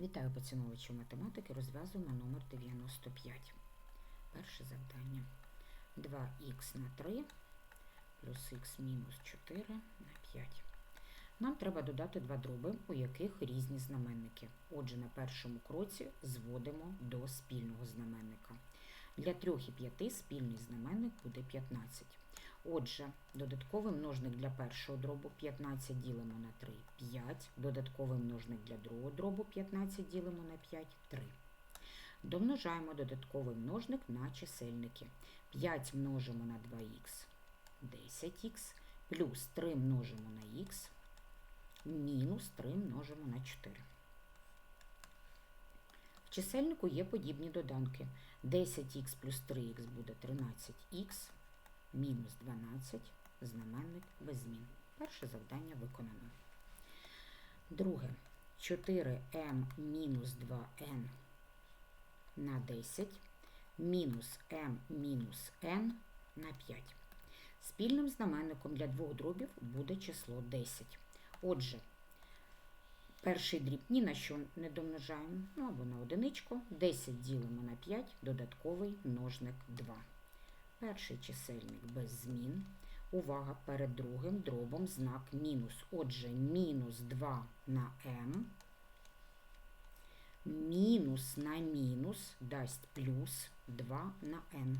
Вітаю поціновувачів математики. Розв'язуємо номер 95. Перше завдання. 2х на 3 плюс х мінус 4 на 5. Нам треба додати два дроби, у яких різні знаменники. Отже, на першому кроці зводимо до спільного знаменника. Для 3 і 5 спільний знаменник буде 15. Отже, додатковий множник для першого дробу 15 ділимо на 3 5. Додатковий множник для другого дробу 15 ділимо на 5 3. Домножаємо додатковий множник на чисельники. 5 множимо на 2х 10х, плюс 3 множимо на х, мінус 3 множимо на 4. В чисельнику є подібні доданки. 10х плюс 3х буде 13х, мінус 12, знаменник без змін. Перше завдання виконано. Друге. 4m мінус 2n на 10 мінус m мінус n на 5. Спільним знаменником для двох дробів буде число 10. Отже, перший дріб ні на що не домножаємо, ну або на одиничку. 10 ділимо на 5, додатковий множник 2. Перший чисельник без змін. Увага, перед другим дробом знак мінус. Отже, мінус 2 на m. Мінус на мінус дасть плюс 2 на n.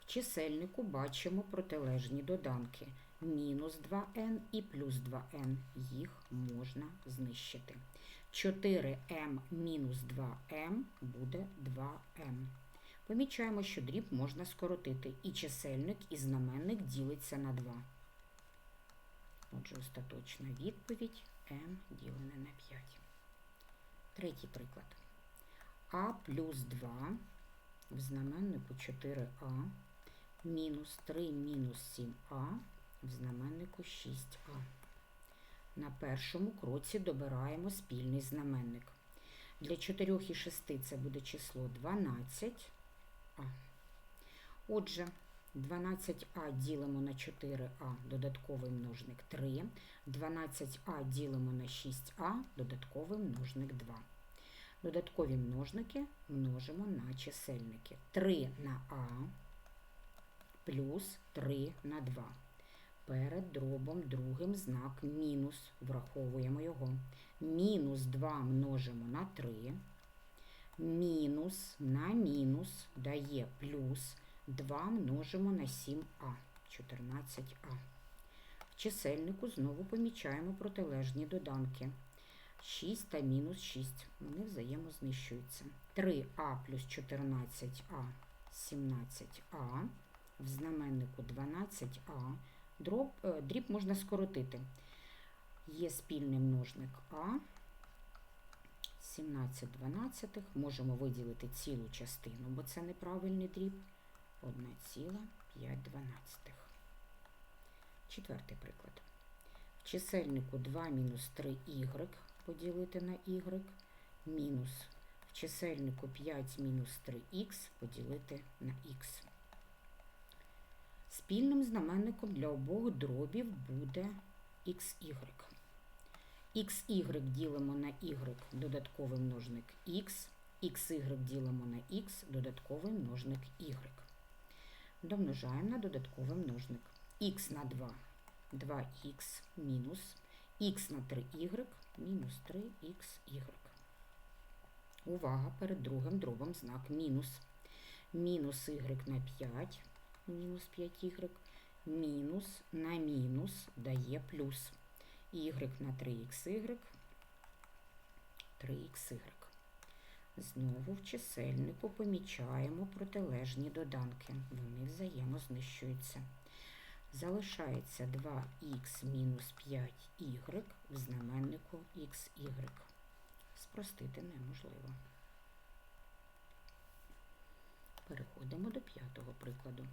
В чисельнику бачимо протилежні доданки. Мінус 2n і плюс 2n. Їх можна знищити. 4m мінус 2m буде 2m. Помічаємо, що дріб можна скоротити, і чисельник, і знаменник ділиться на 2. Отже, остаточна відповідь m ділене на 5. Третій приклад. а плюс 2 в знаменнику 4а мінус 3 мінус 7а в знаменнику 6а. На першому кроці добираємо спільний знаменник. Для 4 і 6 це буде число 12. А. Отже, 12а ділимо на 4а, додатковий множник 3. 12а ділимо на 6а, додатковий множник 2. Додаткові множники множимо на чисельники. 3 на а плюс 3 на 2. Перед дробом другим знак мінус. Враховуємо його. Мінус 2 множимо на 3 мінус на мінус дає плюс 2 множимо на 7а, 14а. В чисельнику знову помічаємо протилежні доданки. 6 та мінус 6. Вони взаємознищуються. 3а плюс 14а, 17а. В знаменнику 12а. Дроб, е, дріб можна скоротити. Є спільний множник а. 17 дванадцятих можемо виділити цілу частину, бо це неправильний дріб. 1,5 дванадцятих. Четвертий приклад. В чисельнику 2 мінус 3y поділити на y, мінус в чисельнику 5 мінус 3х поділити на х. Спільним знаменником для обох дробів буде xy. XY ділимо на y додатковий множник x, xy ділимо на x додатковий множник y. Домножаємо на додатковий множник. x на 2 2х мінус х на 3y мінус 3xy. Увага, перед другим дробом знак мінус. Мінус y на 5, мінус 5y, мінус на мінус дає плюс y на 3xy, 3xy. Знову в чисельнику помічаємо протилежні доданки. Вони взаємознищуються. Залишається 2х мінус 5y в знаменнику xy. Спростити неможливо. Переходимо до п'ятого прикладу.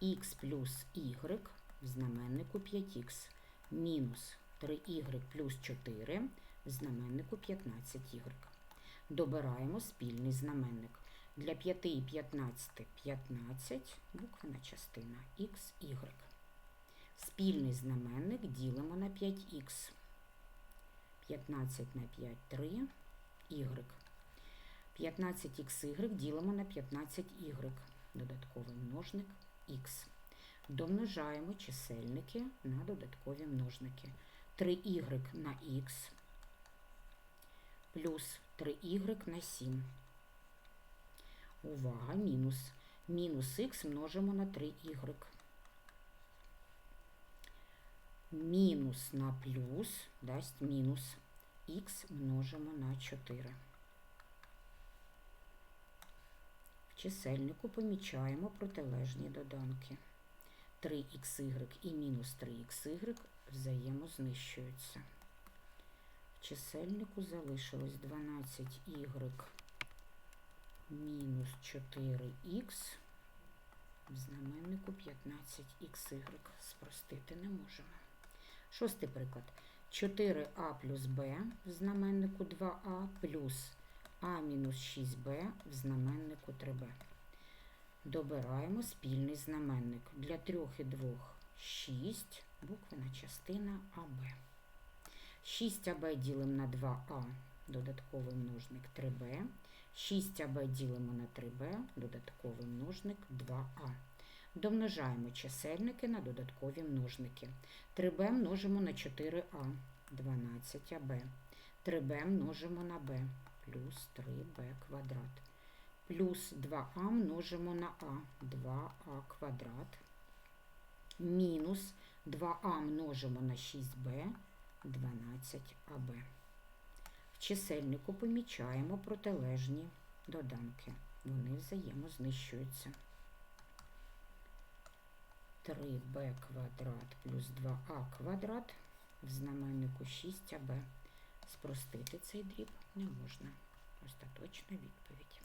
х плюс y в знаменнику 5х мінус 3y плюс 4 в знаменнику 15y. Добираємо спільний знаменник. Для 5 і 15 15, буквена частина xy. Спільний знаменник ділимо на 5х. 15 на 5 3 y. 15xy ділимо на 15y. Додатковий множник х. Домножаємо чисельники на додаткові множники. 3y на х плюс 3y на 7. Увага, мінус. Мінус х множимо на 3y. Мінус на плюс дасть мінус х множимо на 4. В чисельнику помічаємо протилежні доданки. 3xy і мінус 3xy взаємознищуються. В чисельнику залишилось 12y мінус 4х, в знаменнику 15xy. Спростити не можемо. Шостий приклад. 4а плюс b в знаменнику 2а плюс а мінус 6b в знаменнику 3b. Добираємо спільний знаменник. Для 3 і 2 6, буквена частина АБ. 6АБ ділимо на 2А, додатковий множник 3Б. 6АБ ділимо на 3Б, додатковий множник 2А. Домножаємо чисельники на додаткові множники. 3b множимо на 4а, 12аб. 3b множимо на b, плюс 3b квадрат. Плюс 2а множимо на а, 2а квадрат. Мінус 2а множимо на 6b, 12аб. В чисельнику помічаємо протилежні доданки. Вони взаємознищуються. 3b квадрат плюс 2а квадрат в знаменнику 6аб. Спростити цей дріб не можна. Остаточна відповідь.